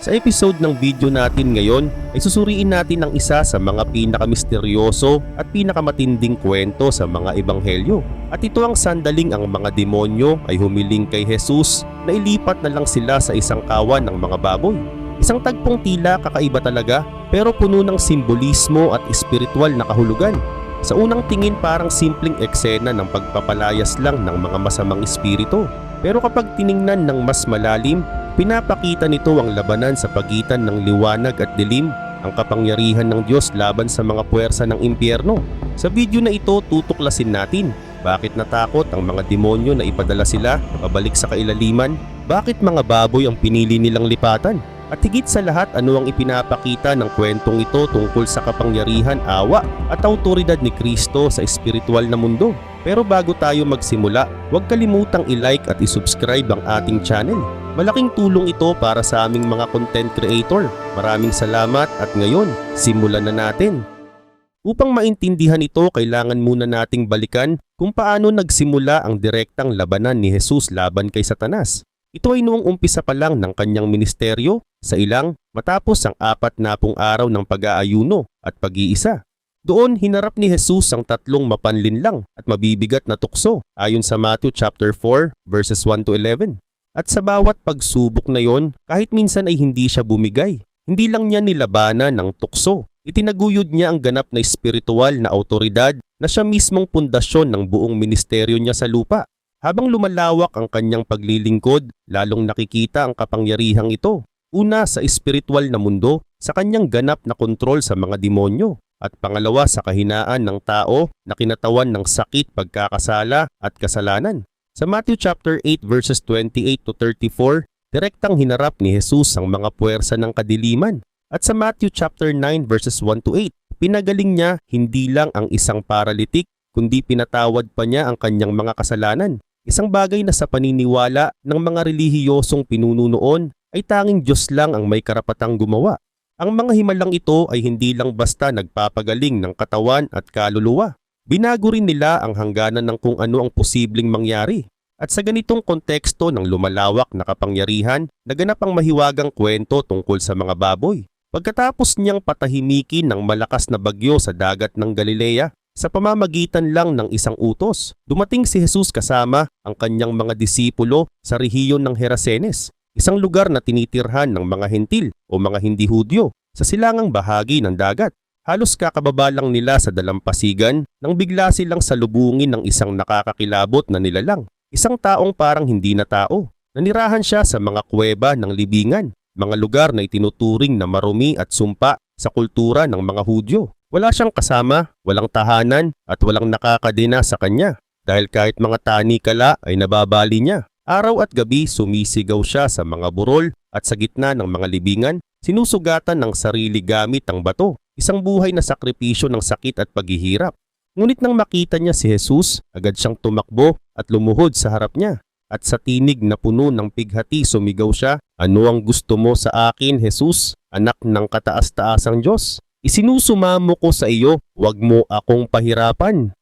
Sa episode ng video natin ngayon ay susuriin natin ang isa sa mga pinakamisteryoso at pinakamatinding kwento sa mga ebanghelyo. At ito ang sandaling ang mga demonyo ay humiling kay Jesus na ilipat na lang sila sa isang kawan ng mga baboy. Isang tagpong tila kakaiba talaga pero puno ng simbolismo at espiritual na kahulugan. Sa unang tingin parang simpleng eksena ng pagpapalayas lang ng mga masamang espiritu. Pero kapag tiningnan ng mas malalim, pinapakita nito ang labanan sa pagitan ng liwanag at dilim, ang kapangyarihan ng Diyos laban sa mga puwersa ng impyerno. Sa video na ito, tutuklasin natin bakit natakot ang mga demonyo na ipadala sila pabalik sa kailaliman, bakit mga baboy ang pinili nilang lipatan, at higit sa lahat ano ang ipinapakita ng kwentong ito tungkol sa kapangyarihan, awa at autoridad ni Kristo sa espiritual na mundo. Pero bago tayo magsimula, huwag kalimutang i-like at i-subscribe ang ating channel. Malaking tulong ito para sa aming mga content creator. Maraming salamat at ngayon, simulan na natin. Upang maintindihan ito, kailangan muna nating balikan kung paano nagsimula ang direktang labanan ni Jesus laban kay Satanas. Ito ay noong umpisa pa lang ng kanyang ministeryo sa ilang matapos ang apat na pung araw ng pag-aayuno at pag-iisa. Doon hinarap ni Jesus ang tatlong mapanlinlang at mabibigat na tukso ayon sa Matthew chapter 4 verses 1 to 11. At sa bawat pagsubok na yon, kahit minsan ay hindi siya bumigay, hindi lang niya nilabanan ng tukso. Itinaguyod niya ang ganap na espiritual na autoridad na siya mismong pundasyon ng buong ministeryo niya sa lupa. Habang lumalawak ang kanyang paglilingkod, lalong nakikita ang kapangyarihang ito. Una sa espiritual na mundo, sa kanyang ganap na kontrol sa mga demonyo. At pangalawa sa kahinaan ng tao na kinatawan ng sakit, pagkakasala at kasalanan. Sa Matthew chapter 8 verses 28 to 34, direktang hinarap ni Jesus ang mga puwersa ng kadiliman. At sa Matthew chapter 9 verses 1 to 8, pinagaling niya hindi lang ang isang paralitik, kundi pinatawad pa niya ang kanyang mga kasalanan. Isang bagay na sa paniniwala ng mga relihiyosong pinuno noon ay tanging Diyos lang ang may karapatang gumawa. Ang mga himalang ito ay hindi lang basta nagpapagaling ng katawan at kaluluwa. Binago rin nila ang hangganan ng kung ano ang posibleng mangyari. At sa ganitong konteksto ng lumalawak na kapangyarihan, naganap ang mahiwagang kwento tungkol sa mga baboy. Pagkatapos niyang patahimikin ng malakas na bagyo sa dagat ng Galilea, sa pamamagitan lang ng isang utos, dumating si Jesus kasama ang kanyang mga disipulo sa rehiyon ng Herasenes, isang lugar na tinitirhan ng mga hentil o mga hindi hudyo sa silangang bahagi ng dagat. Halos kakababa lang nila sa dalampasigan nang bigla silang salubungin ng isang nakakakilabot na nilalang. Isang taong parang hindi na tao. Nanirahan siya sa mga kuweba ng libingan, mga lugar na itinuturing na marumi at sumpa sa kultura ng mga Hudyo. Wala siyang kasama, walang tahanan at walang nakakadena sa kanya dahil kahit mga tani kala ay nababali niya. Araw at gabi sumisigaw siya sa mga burol at sa gitna ng mga libingan, sinusugatan ng sarili gamit ang bato, isang buhay na sakripisyo ng sakit at paghihirap. Ngunit nang makita niya si Jesus, agad siyang tumakbo at lumuhod sa harap niya. At sa tinig na puno ng pighati sumigaw siya, Ano ang gusto mo sa akin, Jesus, anak ng kataas-taasang Diyos? Isinusumamo ko sa iyo, huwag mo akong pahirapan.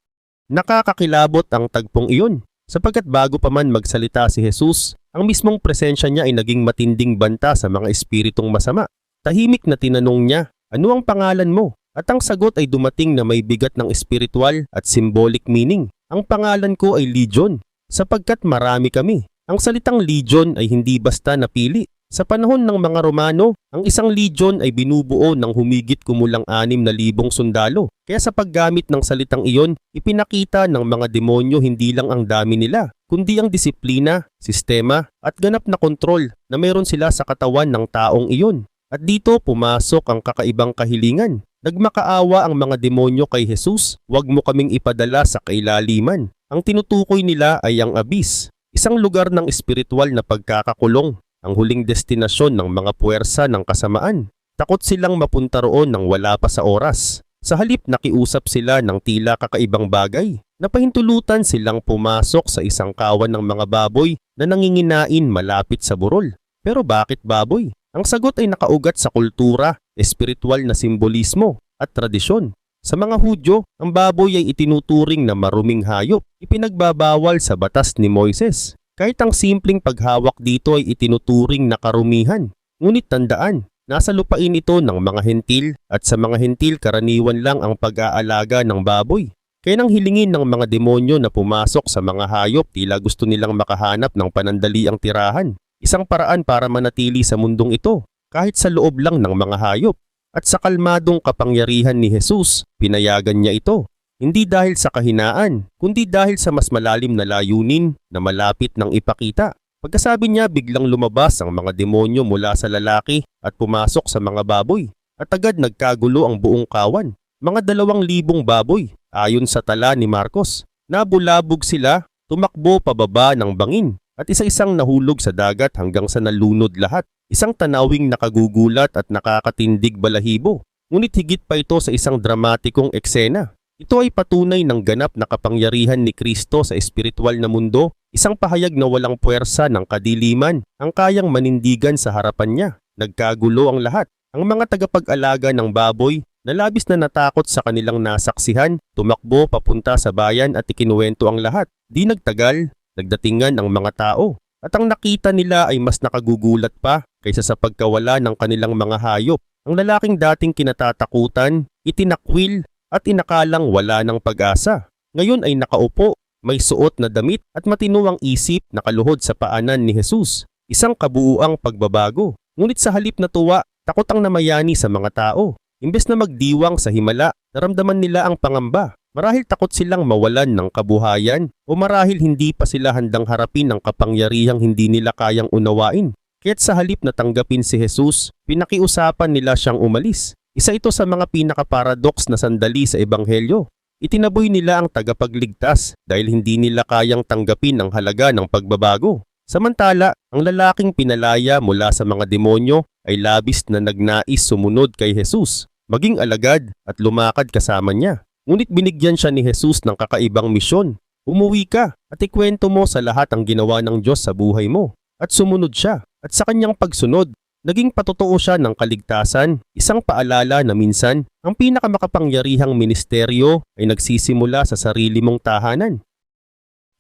Nakakakilabot ang tagpong iyon, sapagkat bago pa man magsalita si Jesus, ang mismong presensya niya ay naging matinding banta sa mga espiritong masama. Tahimik na tinanong niya, ano ang pangalan mo? At ang sagot ay dumating na may bigat ng espiritual at symbolic meaning. Ang pangalan ko ay Legion, sapagkat marami kami. Ang salitang Legion ay hindi basta napili, sa panahon ng mga Romano, ang isang legion ay binubuo ng humigit kumulang anim na libong sundalo. Kaya sa paggamit ng salitang iyon, ipinakita ng mga demonyo hindi lang ang dami nila, kundi ang disiplina, sistema, at ganap na kontrol na meron sila sa katawan ng taong iyon. At dito pumasok ang kakaibang kahilingan. Nagmakaawa ang mga demonyo kay Jesus, huwag mo kaming ipadala sa kailaliman. Ang tinutukoy nila ay ang abis, isang lugar ng espiritual na pagkakakulong ang huling destinasyon ng mga puwersa ng kasamaan. Takot silang mapunta roon nang wala pa sa oras. Sa halip nakiusap sila ng tila kakaibang bagay. Napahintulutan silang pumasok sa isang kawan ng mga baboy na nanginginain malapit sa burol. Pero bakit baboy? Ang sagot ay nakaugat sa kultura, espiritual na simbolismo at tradisyon. Sa mga Hudyo, ang baboy ay itinuturing na maruming hayop, ipinagbabawal sa batas ni Moises. Kahit ang simpleng paghawak dito ay itinuturing na karumihan. Ngunit tandaan, nasa lupain ito ng mga hentil at sa mga hentil karaniwan lang ang pag-aalaga ng baboy. Kaya nang hilingin ng mga demonyo na pumasok sa mga hayop tila gusto nilang makahanap ng panandaliang tirahan. Isang paraan para manatili sa mundong ito kahit sa loob lang ng mga hayop. At sa kalmadong kapangyarihan ni Jesus, pinayagan niya ito. Hindi dahil sa kahinaan, kundi dahil sa mas malalim na layunin na malapit ng ipakita. Pagkasabi niya biglang lumabas ang mga demonyo mula sa lalaki at pumasok sa mga baboy at agad nagkagulo ang buong kawan. Mga dalawang libong baboy ayon sa tala ni Marcos. Nabulabog sila, tumakbo pababa ng bangin at isa-isang nahulog sa dagat hanggang sa nalunod lahat. Isang tanawing nakagugulat at nakakatindig balahibo. Ngunit higit pa ito sa isang dramatikong eksena. Ito ay patunay ng ganap na kapangyarihan ni Kristo sa espiritual na mundo, isang pahayag na walang puwersa ng kadiliman ang kayang manindigan sa harapan niya. Nagkagulo ang lahat. Ang mga tagapag-alaga ng baboy na labis na natakot sa kanilang nasaksihan, tumakbo papunta sa bayan at ikinuwento ang lahat. Di nagtagal, nagdatingan ang mga tao. At ang nakita nila ay mas nakagugulat pa kaysa sa pagkawala ng kanilang mga hayop. Ang lalaking dating kinatatakutan, itinakwil at inakalang wala ng pag-asa. Ngayon ay nakaupo, may suot na damit at matinuang isip na kaluhod sa paanan ni Jesus. Isang kabuuang pagbabago. Ngunit sa halip na tuwa, takot ang namayani sa mga tao. Imbes na magdiwang sa himala, naramdaman nila ang pangamba. Marahil takot silang mawalan ng kabuhayan o marahil hindi pa sila handang harapin ang kapangyarihang hindi nila kayang unawain. Kaya't sa halip na tanggapin si Jesus, pinakiusapan nila siyang umalis. Isa ito sa mga pinaka-paradox na sandali sa Ebanghelyo. Itinaboy nila ang tagapagligtas dahil hindi nila kayang tanggapin ang halaga ng pagbabago. Samantala, ang lalaking pinalaya mula sa mga demonyo ay labis na nagnais sumunod kay Jesus, maging alagad at lumakad kasama niya. Ngunit binigyan siya ni Jesus ng kakaibang misyon. Umuwi ka at ikwento mo sa lahat ang ginawa ng Diyos sa buhay mo. At sumunod siya. At sa kanyang pagsunod, naging patotoo siya ng kaligtasan, isang paalala na minsan, ang pinakamakapangyarihang ministeryo ay nagsisimula sa sarili mong tahanan.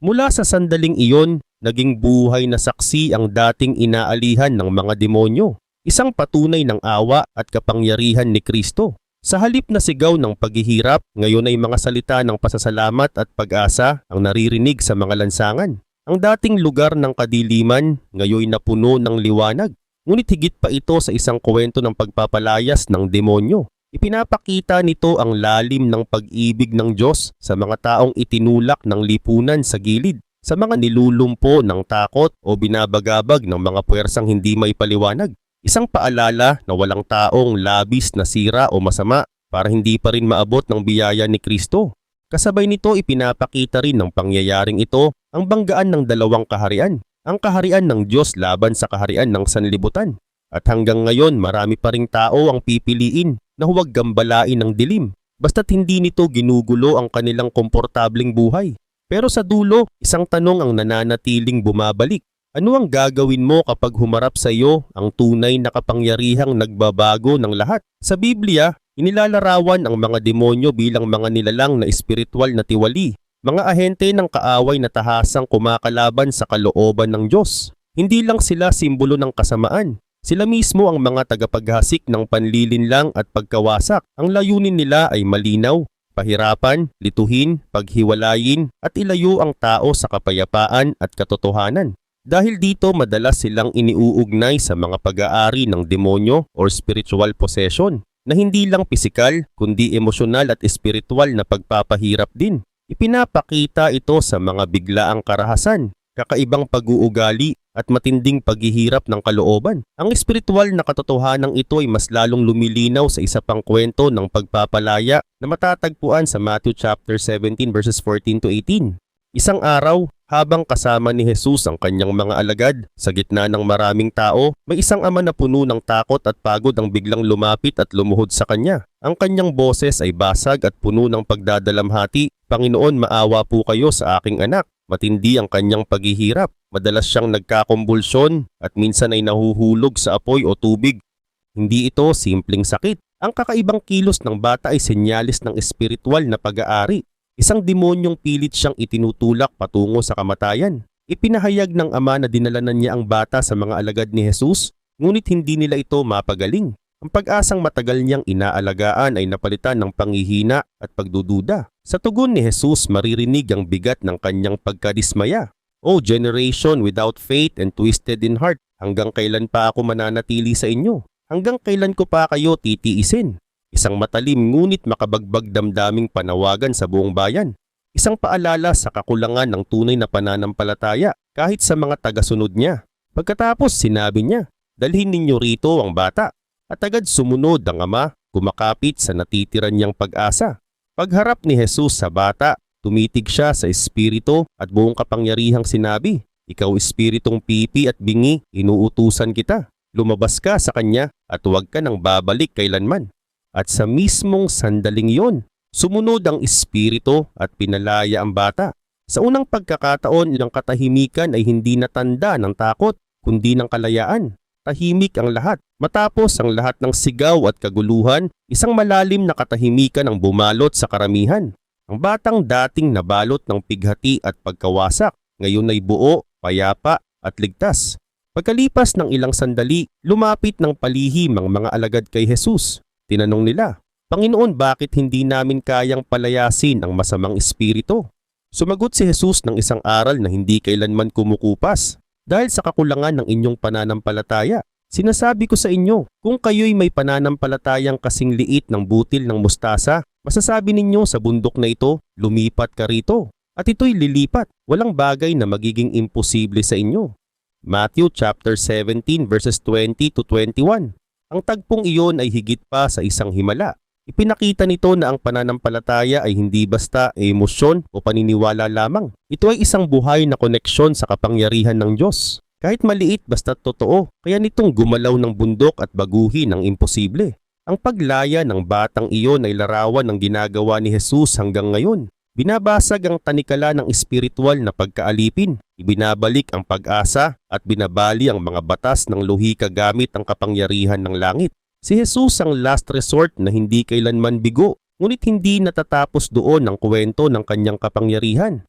Mula sa sandaling iyon, naging buhay na saksi ang dating inaalihan ng mga demonyo, isang patunay ng awa at kapangyarihan ni Kristo. Sa halip na sigaw ng paghihirap, ngayon ay mga salita ng pasasalamat at pag-asa ang naririnig sa mga lansangan. Ang dating lugar ng kadiliman, ngayon napuno ng liwanag. Ngunit higit pa ito sa isang kwento ng pagpapalayas ng demonyo. Ipinapakita nito ang lalim ng pag-ibig ng Diyos sa mga taong itinulak ng lipunan sa gilid, sa mga nilulumpo ng takot o binabagabag ng mga puwersang hindi may paliwanag. Isang paalala na walang taong labis na sira o masama para hindi pa rin maabot ng biyaya ni Kristo. Kasabay nito ipinapakita rin ng pangyayaring ito ang banggaan ng dalawang kaharian, ang kaharian ng Diyos laban sa kaharian ng sanlibutan. At hanggang ngayon marami pa ring tao ang pipiliin na huwag gambalain ng dilim basta't hindi nito ginugulo ang kanilang komportabling buhay. Pero sa dulo, isang tanong ang nananatiling bumabalik. Ano ang gagawin mo kapag humarap sa iyo ang tunay na kapangyarihang nagbabago ng lahat? Sa Biblia, inilalarawan ang mga demonyo bilang mga nilalang na espiritual na tiwali, mga ahente ng kaaway na tahasang kumakalaban sa kalooban ng Diyos. Hindi lang sila simbolo ng kasamaan, sila mismo ang mga tagapaghasik ng panlilinlang at pagkawasak. Ang layunin nila ay malinaw, pahirapan, lituhin, paghiwalayin at ilayo ang tao sa kapayapaan at katotohanan. Dahil dito madalas silang iniuugnay sa mga pag-aari ng demonyo or spiritual possession na hindi lang pisikal kundi emosyonal at espiritual na pagpapahirap din. Ipinapakita ito sa mga biglaang karahasan, kakaibang pag-uugali at matinding paghihirap ng kalooban. Ang espiritual na katotohanan ito ay mas lalong lumilinaw sa isa pang kwento ng pagpapalaya na matatagpuan sa Matthew chapter 17 verses 14 to 18. Isang araw, habang kasama ni Jesus ang kanyang mga alagad, sa gitna ng maraming tao, may isang ama na puno ng takot at pagod ang biglang lumapit at lumuhod sa kanya. Ang kanyang boses ay basag at puno ng pagdadalamhati, Panginoon maawa po kayo sa aking anak. Matindi ang kanyang paghihirap. Madalas siyang nagkakombulsyon at minsan ay nahuhulog sa apoy o tubig. Hindi ito simpleng sakit. Ang kakaibang kilos ng bata ay senyalis ng espiritual na pag-aari. Isang demonyong pilit siyang itinutulak patungo sa kamatayan. Ipinahayag ng ama na dinala na niya ang bata sa mga alagad ni Jesus ngunit hindi nila ito mapagaling. Ang pag-asang matagal niyang inaalagaan ay napalitan ng panghihina at pagdududa. Sa tugon ni Jesus maririnig ang bigat ng kanyang pagkadismaya. O generation without faith and twisted in heart, hanggang kailan pa ako mananatili sa inyo? Hanggang kailan ko pa kayo titiisin? Isang matalim ngunit makabagbag damdaming panawagan sa buong bayan. Isang paalala sa kakulangan ng tunay na pananampalataya kahit sa mga tagasunod niya. Pagkatapos sinabi niya, dalhin ninyo rito ang bata. At agad sumunod ang ama, kumakapit sa natitiran niyang pag-asa. Pagharap ni Jesus sa bata, tumitig siya sa espiritu at buong kapangyarihang sinabi, Ikaw espiritong pipi at bingi, inuutusan kita. Lumabas ka sa kanya at huwag ka nang babalik kailanman. At sa mismong sandaling iyon, sumunod ang espiritu at pinalaya ang bata. Sa unang pagkakataon ng katahimikan ay hindi natanda ng takot, kundi ng kalayaan. Tahimik ang lahat. Matapos ang lahat ng sigaw at kaguluhan, isang malalim na katahimikan ang bumalot sa karamihan. Ang batang dating nabalot ng pighati at pagkawasak, ngayon ay buo, payapa at ligtas. Pagkalipas ng ilang sandali, lumapit ng palihim ang mga alagad kay Jesus. Tinanong nila, Panginoon bakit hindi namin kayang palayasin ang masamang espiritu? Sumagot si Jesus ng isang aral na hindi kailanman kumukupas. Dahil sa kakulangan ng inyong pananampalataya, sinasabi ko sa inyo, kung kayo'y may pananampalatayang kasing liit ng butil ng mustasa, masasabi ninyo sa bundok na ito, lumipat ka rito. At ito'y lilipat, walang bagay na magiging imposible sa inyo. Matthew chapter 17 verses 20 to 21. Ang tagpong iyon ay higit pa sa isang himala. Ipinakita nito na ang pananampalataya ay hindi basta emosyon o paniniwala lamang. Ito ay isang buhay na koneksyon sa kapangyarihan ng Diyos. Kahit maliit basta totoo, kaya nitong gumalaw ng bundok at baguhin ang imposible. Ang paglaya ng batang iyon ay larawan ng ginagawa ni Jesus hanggang ngayon. Binabasag ang tanikala ng espiritual na pagkaalipin, ibinabalik ang pag-asa at binabali ang mga batas ng luhika gamit ang kapangyarihan ng langit. Si Jesus ang last resort na hindi kailanman bigo, ngunit hindi natatapos doon ang kwento ng kanyang kapangyarihan.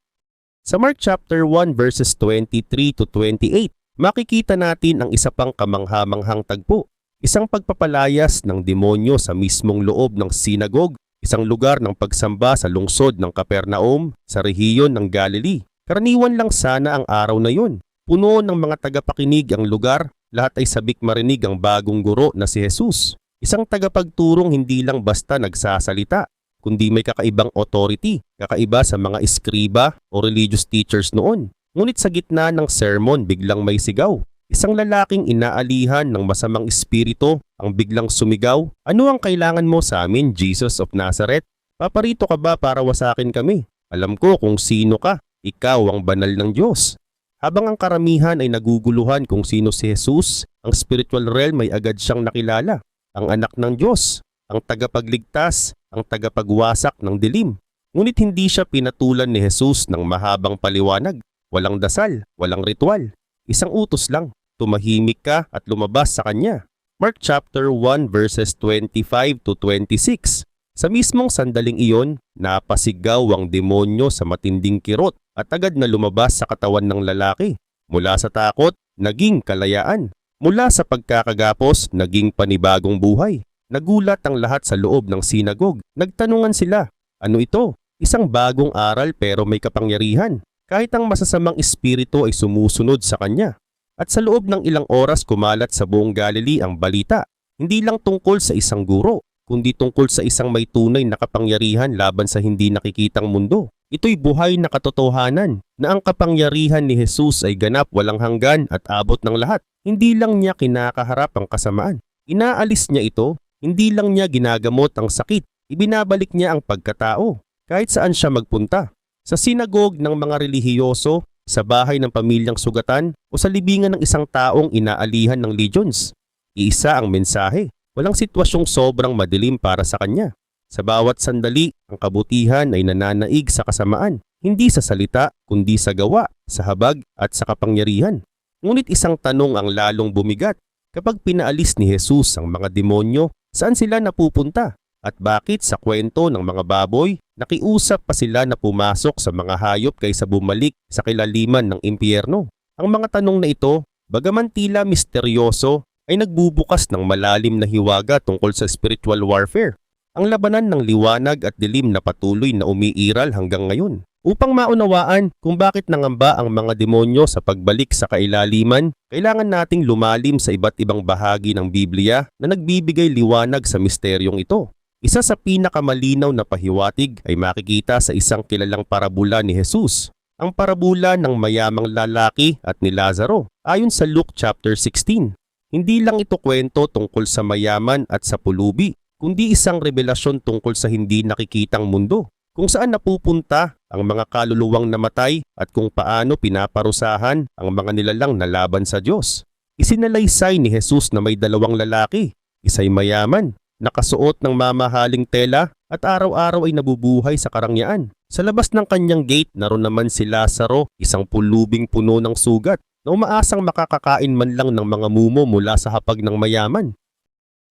Sa Mark chapter 1 verses 23 to 28, makikita natin ang isa pang kamanghamanghang tagpo. Isang pagpapalayas ng demonyo sa mismong loob ng sinagog, isang lugar ng pagsamba sa lungsod ng Capernaum sa rehiyon ng Galilee. Karaniwan lang sana ang araw na yun. Puno ng mga tagapakinig ang lugar lahat ay sabik marinig ang bagong guro na si Jesus. Isang tagapagturong hindi lang basta nagsasalita, kundi may kakaibang authority, kakaiba sa mga eskriba o religious teachers noon. Ngunit sa gitna ng sermon biglang may sigaw. Isang lalaking inaalihan ng masamang espiritu ang biglang sumigaw, Ano ang kailangan mo sa amin, Jesus of Nazareth? Paparito ka ba para wasakin kami? Alam ko kung sino ka. Ikaw ang banal ng Diyos. Habang ang karamihan ay naguguluhan kung sino si Jesus, ang spiritual realm ay agad siyang nakilala. Ang anak ng Diyos, ang tagapagligtas, ang tagapagwasak ng dilim. Ngunit hindi siya pinatulan ni Jesus ng mahabang paliwanag. Walang dasal, walang ritual. Isang utos lang, tumahimik ka at lumabas sa kanya. Mark chapter 1 verses 25 to 26. Sa mismong sandaling iyon, napasigaw ang demonyo sa matinding kirot at agad na lumabas sa katawan ng lalaki. Mula sa takot, naging kalayaan. Mula sa pagkakagapos, naging panibagong buhay. Nagulat ang lahat sa loob ng sinagog. Nagtanungan sila, ano ito? Isang bagong aral pero may kapangyarihan. Kahit ang masasamang espiritu ay sumusunod sa kanya. At sa loob ng ilang oras kumalat sa buong Galilee ang balita. Hindi lang tungkol sa isang guro, kundi tungkol sa isang may tunay na kapangyarihan laban sa hindi nakikitang mundo. Ito'y buhay na katotohanan na ang kapangyarihan ni Jesus ay ganap walang hanggan at abot ng lahat. Hindi lang niya kinakaharap ang kasamaan. Inaalis niya ito, hindi lang niya ginagamot ang sakit, ibinabalik niya ang pagkatao kahit saan siya magpunta. Sa sinagog ng mga relihiyoso, sa bahay ng pamilyang sugatan o sa libingan ng isang taong inaalihan ng legions. Iisa ang mensahe, Walang sitwasyong sobrang madilim para sa kanya. Sa bawat sandali, ang kabutihan ay nananaig sa kasamaan, hindi sa salita kundi sa gawa, sa habag at sa kapangyarihan. Ngunit isang tanong ang lalong bumigat. Kapag pinaalis ni Jesus ang mga demonyo, saan sila napupunta? At bakit sa kwento ng mga baboy, nakiusap pa sila na pumasok sa mga hayop kaysa bumalik sa kilaliman ng impyerno? Ang mga tanong na ito, bagaman tila misteryoso, ay nagbubukas ng malalim na hiwaga tungkol sa spiritual warfare. Ang labanan ng liwanag at dilim na patuloy na umiiral hanggang ngayon. Upang maunawaan kung bakit nangamba ang mga demonyo sa pagbalik sa kailaliman, kailangan nating lumalim sa iba't ibang bahagi ng Biblia na nagbibigay liwanag sa misteryong ito. Isa sa pinakamalinaw na pahiwatig ay makikita sa isang kilalang parabula ni Jesus, ang parabula ng mayamang lalaki at ni Lazaro, ayon sa Luke chapter 16. Hindi lang ito kwento tungkol sa mayaman at sa pulubi, kundi isang revelasyon tungkol sa hindi nakikitang mundo, kung saan napupunta ang mga kaluluwang namatay at kung paano pinaparusahan ang mga nilalang na laban sa Diyos. Isinalaysay ni Jesus na may dalawang lalaki, isa'y mayaman, nakasuot ng mamahaling tela at araw-araw ay nabubuhay sa karangyaan. Sa labas ng kanyang gate naroon naman si Lazaro, isang pulubing puno ng sugat na umaasang makakakain man lang ng mga mumo mula sa hapag ng mayaman.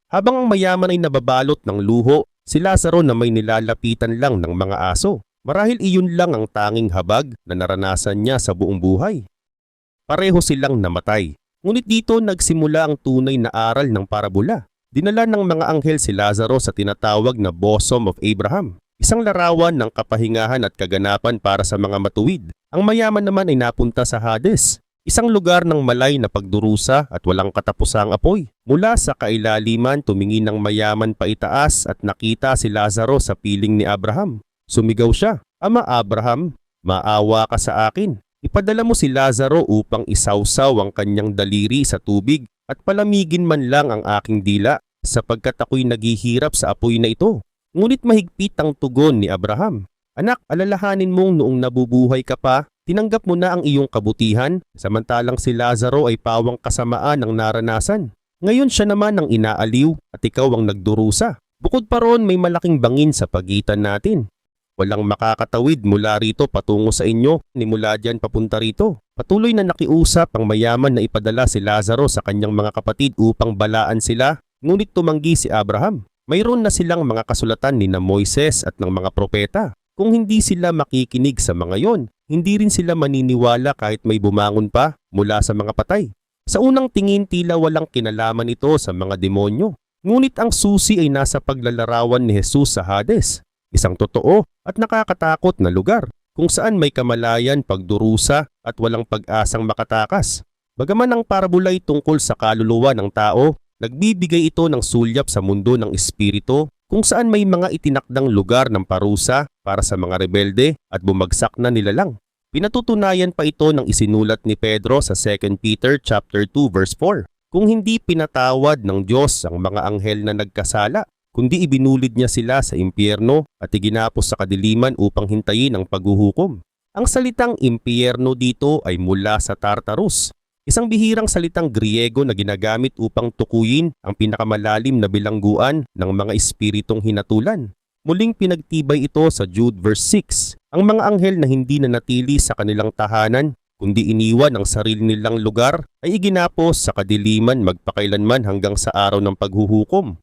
Habang ang mayaman ay nababalot ng luho, si Lazaro na may nilalapitan lang ng mga aso. Marahil iyon lang ang tanging habag na naranasan niya sa buong buhay. Pareho silang namatay. Ngunit dito nagsimula ang tunay na aral ng parabula. Dinala ng mga anghel si Lazaro sa tinatawag na bosom of Abraham, isang larawan ng kapahingahan at kaganapan para sa mga matuwid. Ang mayaman naman ay napunta sa Hades, isang lugar ng malay na pagdurusa at walang katapusang apoy. Mula sa kailaliman tumingin ng mayaman paitaas at nakita si Lazaro sa piling ni Abraham. Sumigaw siya, Ama Abraham, maawa ka sa akin. Ipadala mo si Lazaro upang isawsaw ang kanyang daliri sa tubig at palamigin man lang ang aking dila sapagkat ako'y naghihirap sa apoy na ito. Ngunit mahigpit ang tugon ni Abraham. Anak, alalahanin mong noong nabubuhay ka pa, tinanggap mo na ang iyong kabutihan, samantalang si Lazaro ay pawang kasamaan ang naranasan. Ngayon siya naman ang inaaliw at ikaw ang nagdurusa. Bukod pa roon may malaking bangin sa pagitan natin. Walang makakatawid mula rito patungo sa inyo ni mula dyan papunta rito. Patuloy na nakiusap ang mayaman na ipadala si Lazaro sa kanyang mga kapatid upang balaan sila, ngunit tumanggi si Abraham. Mayroon na silang mga kasulatan ni na Moises at ng mga propeta. Kung hindi sila makikinig sa mga yon, hindi rin sila maniniwala kahit may bumangon pa mula sa mga patay. Sa unang tingin tila walang kinalaman ito sa mga demonyo. Ngunit ang susi ay nasa paglalarawan ni Jesus sa Hades, isang totoo at nakakatakot na lugar kung saan may kamalayan, pagdurusa at walang pag-asang makatakas. Bagaman ang parabula ay tungkol sa kaluluwa ng tao, nagbibigay ito ng sulyap sa mundo ng espiritu kung saan may mga itinakdang lugar ng parusa para sa mga rebelde at bumagsak na nilalang. Pinatutunayan pa ito ng isinulat ni Pedro sa 2 Peter chapter 2 verse 4. Kung hindi pinatawad ng Diyos ang mga anghel na nagkasala, kundi ibinulid niya sila sa impyerno at iginapos sa kadiliman upang hintayin ang paghuhukom. Ang salitang impyerno dito ay mula sa Tartarus, isang bihirang salitang Griego na ginagamit upang tukuyin ang pinakamalalim na bilangguan ng mga espiritong hinatulan. Muling pinagtibay ito sa Jude verse 6. Ang mga anghel na hindi na natili sa kanilang tahanan, kundi iniwan ang sarili nilang lugar, ay iginapos sa kadiliman magpakailanman hanggang sa araw ng paghuhukom.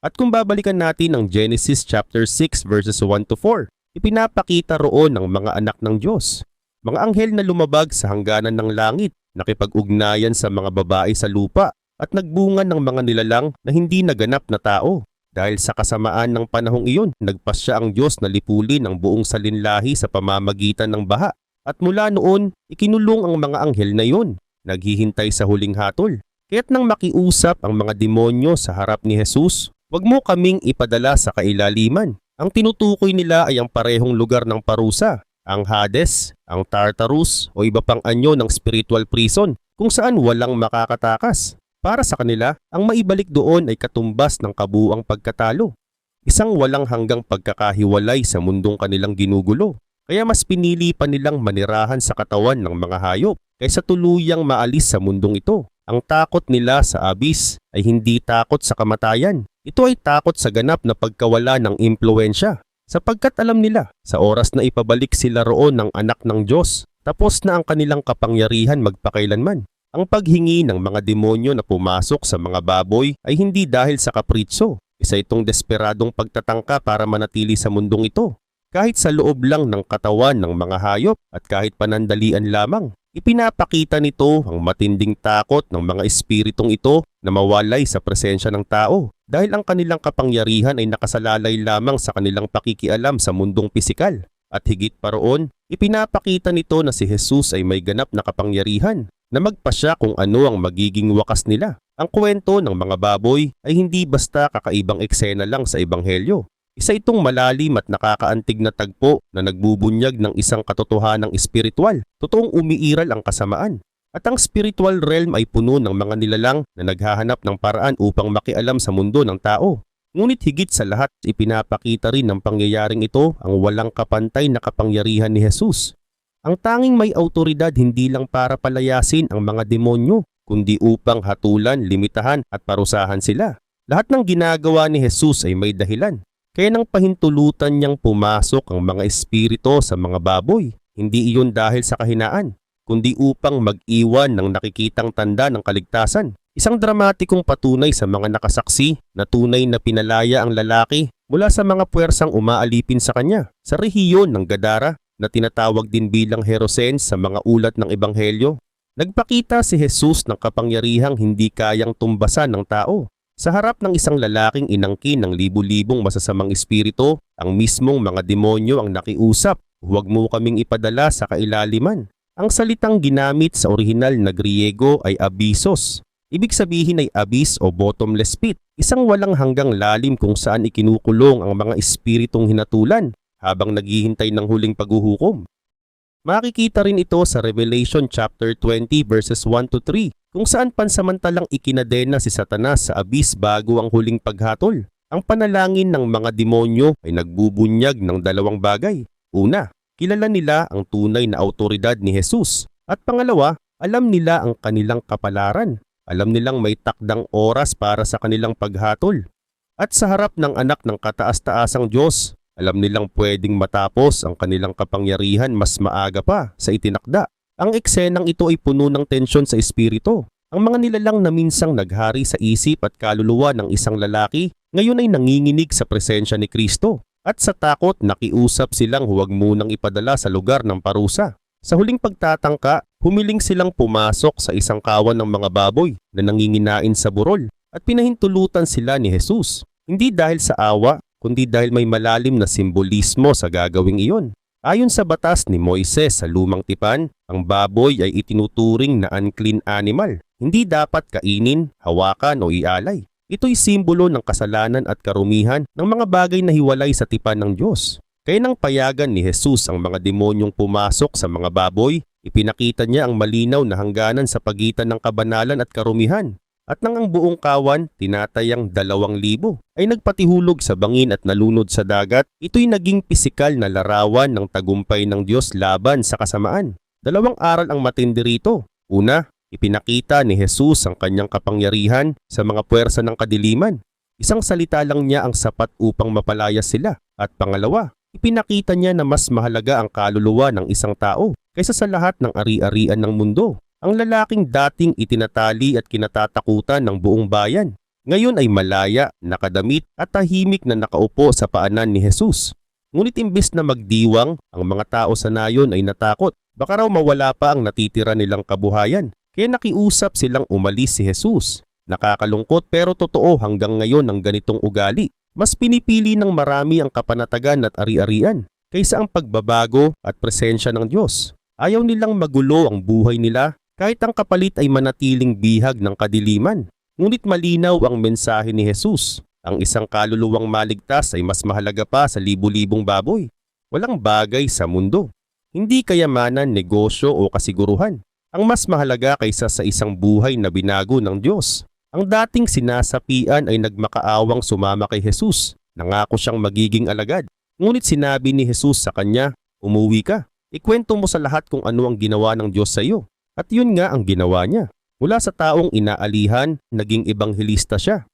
At kung babalikan natin ang Genesis chapter 6 verses 1 to 4, ipinapakita roon ng mga anak ng Diyos. Mga anghel na lumabag sa hangganan ng langit, nakipag-ugnayan sa mga babae sa lupa, at nagbungan ng mga nilalang na hindi naganap na tao. Dahil sa kasamaan ng panahong iyon, nagpasya ang Diyos na lipulin ang buong salinlahi sa pamamagitan ng baha. At mula noon, ikinulong ang mga anghel na iyon, naghihintay sa huling hatol. Kaya't nang makiusap ang mga demonyo sa harap ni Jesus, huwag mo kaming ipadala sa kailaliman. Ang tinutukoy nila ay ang parehong lugar ng parusa, ang Hades, ang Tartarus o iba pang anyo ng spiritual prison kung saan walang makakatakas. Para sa kanila, ang maibalik doon ay katumbas ng kabuang pagkatalo. Isang walang hanggang pagkakahiwalay sa mundong kanilang ginugulo. Kaya mas pinili pa nilang manirahan sa katawan ng mga hayop kaysa tuluyang maalis sa mundong ito. Ang takot nila sa abis ay hindi takot sa kamatayan. Ito ay takot sa ganap na pagkawala ng impluensya. Sapagkat alam nila, sa oras na ipabalik sila roon ng anak ng Diyos, tapos na ang kanilang kapangyarihan magpakailanman. Ang paghingi ng mga demonyo na pumasok sa mga baboy ay hindi dahil sa kapritso. Isa itong desperadong pagtatangka para manatili sa mundong ito. Kahit sa loob lang ng katawan ng mga hayop at kahit panandalian lamang, ipinapakita nito ang matinding takot ng mga espiritong ito na mawalay sa presensya ng tao dahil ang kanilang kapangyarihan ay nakasalalay lamang sa kanilang pakikialam sa mundong pisikal. At higit pa roon, ipinapakita nito na si Jesus ay may ganap na kapangyarihan na magpasya kung ano ang magiging wakas nila. Ang kwento ng mga baboy ay hindi basta kakaibang eksena lang sa ebanghelyo. Isa itong malalim at nakakaantig na tagpo na nagbubunyag ng isang katotohanang espiritual. Totoong umiiral ang kasamaan. At ang spiritual realm ay puno ng mga nilalang na naghahanap ng paraan upang makialam sa mundo ng tao. Ngunit higit sa lahat, ipinapakita rin ng pangyayaring ito ang walang kapantay na kapangyarihan ni Jesus. Ang tanging may autoridad hindi lang para palayasin ang mga demonyo, kundi upang hatulan, limitahan at parusahan sila. Lahat ng ginagawa ni Jesus ay may dahilan. Kaya nang pahintulutan niyang pumasok ang mga espirito sa mga baboy, hindi iyon dahil sa kahinaan, kundi upang mag-iwan ng nakikitang tanda ng kaligtasan. Isang dramatikong patunay sa mga nakasaksi na tunay na pinalaya ang lalaki mula sa mga puwersang umaalipin sa kanya sa rehiyon ng Gadara na tinatawag din bilang Herosen sa mga ulat ng Ebanghelyo. Nagpakita si Jesus ng kapangyarihang hindi kayang tumbasan ng tao. Sa harap ng isang lalaking inangkin ng libu-libong masasamang espiritu, ang mismong mga demonyo ang nakiusap, huwag mo kaming ipadala sa kailaliman. Ang salitang ginamit sa orihinal na Griego ay abisos. Ibig sabihin ay abyss o bottomless pit, isang walang hanggang lalim kung saan ikinukulong ang mga espiritong hinatulan habang naghihintay ng huling paghuhukom. Makikita rin ito sa Revelation chapter 20 verses 1 to 3 kung saan pansamantalang ikinadena si Satanas sa abyss bago ang huling paghatol. Ang panalangin ng mga demonyo ay nagbubunyag ng dalawang bagay. Una, kilala nila ang tunay na autoridad ni Jesus. At pangalawa, alam nila ang kanilang kapalaran. Alam nilang may takdang oras para sa kanilang paghatol. At sa harap ng anak ng kataas-taasang Diyos, alam nilang pwedeng matapos ang kanilang kapangyarihan mas maaga pa sa itinakda. Ang eksenang ito ay puno ng tensyon sa espiritu. Ang mga nilalang na minsang naghari sa isip at kaluluwa ng isang lalaki, ngayon ay nanginginig sa presensya ni Kristo. At sa takot, nakiusap silang huwag munang ipadala sa lugar ng parusa. Sa huling pagtatangka, humiling silang pumasok sa isang kawan ng mga baboy na nanginginain sa burol at pinahintulutan sila ni Jesus. Hindi dahil sa awa, kundi dahil may malalim na simbolismo sa gagawing iyon. Ayon sa batas ni Moises sa lumang tipan, ang baboy ay itinuturing na unclean animal. Hindi dapat kainin, hawakan o ialay. Ito'y simbolo ng kasalanan at karumihan ng mga bagay na hiwalay sa tipan ng Diyos. Kaya nang payagan ni Jesus ang mga demonyong pumasok sa mga baboy, ipinakita niya ang malinaw na hangganan sa pagitan ng kabanalan at karumihan. At nang ang buong kawan, tinatayang dalawang libo, ay nagpatihulog sa bangin at nalunod sa dagat, ito'y naging pisikal na larawan ng tagumpay ng Diyos laban sa kasamaan. Dalawang aral ang matindi rito. Una, ipinakita ni Jesus ang kanyang kapangyarihan sa mga puwersa ng kadiliman. Isang salita lang niya ang sapat upang mapalaya sila. At pangalawa, ipinakita niya na mas mahalaga ang kaluluwa ng isang tao kaysa sa lahat ng ari-arian ng mundo. Ang lalaking dating itinatali at kinatatakutan ng buong bayan. Ngayon ay malaya, nakadamit at tahimik na nakaupo sa paanan ni Jesus. Ngunit imbes na magdiwang, ang mga tao sa nayon ay natakot. Baka raw mawala pa ang natitira nilang kabuhayan. Kaya nakiusap silang umalis si Jesus. Nakakalungkot pero totoo hanggang ngayon ang ganitong ugali. Mas pinipili ng marami ang kapanatagan at ari-arian kaysa ang pagbabago at presensya ng Diyos. Ayaw nilang magulo ang buhay nila kahit ang kapalit ay manatiling bihag ng kadiliman. Ngunit malinaw ang mensahe ni Jesus. Ang isang kaluluwang maligtas ay mas mahalaga pa sa libu-libong baboy. Walang bagay sa mundo. Hindi kayamanan, negosyo o kasiguruhan. Ang mas mahalaga kaysa sa isang buhay na binago ng Diyos. Ang dating sinasapian ay nagmakaawang sumama kay Jesus. Nangako siyang magiging alagad. Ngunit sinabi ni Jesus sa kanya, umuwi ka. Ikwento mo sa lahat kung ano ang ginawa ng Diyos sa iyo. At yun nga ang ginawa niya. Mula sa taong inaalihan, naging ebanghelista siya.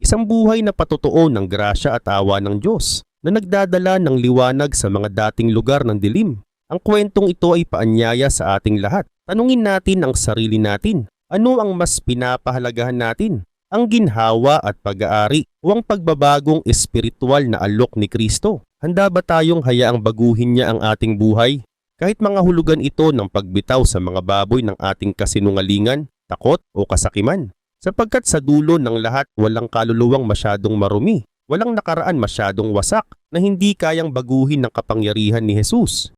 Isang buhay na patotoo ng grasya at awa ng Diyos na nagdadala ng liwanag sa mga dating lugar ng dilim. Ang kwentong ito ay paanyaya sa ating lahat. Tanungin natin ang sarili natin. Ano ang mas pinapahalagahan natin? Ang ginhawa at pag-aari o ang pagbabagong espiritual na alok ni Kristo? Handa ba tayong hayaang baguhin niya ang ating buhay kahit mga hulugan ito ng pagbitaw sa mga baboy ng ating kasinungalingan, takot o kasakiman. Sapagkat sa dulo ng lahat walang kaluluwang masyadong marumi, walang nakaraan masyadong wasak na hindi kayang baguhin ng kapangyarihan ni Jesus.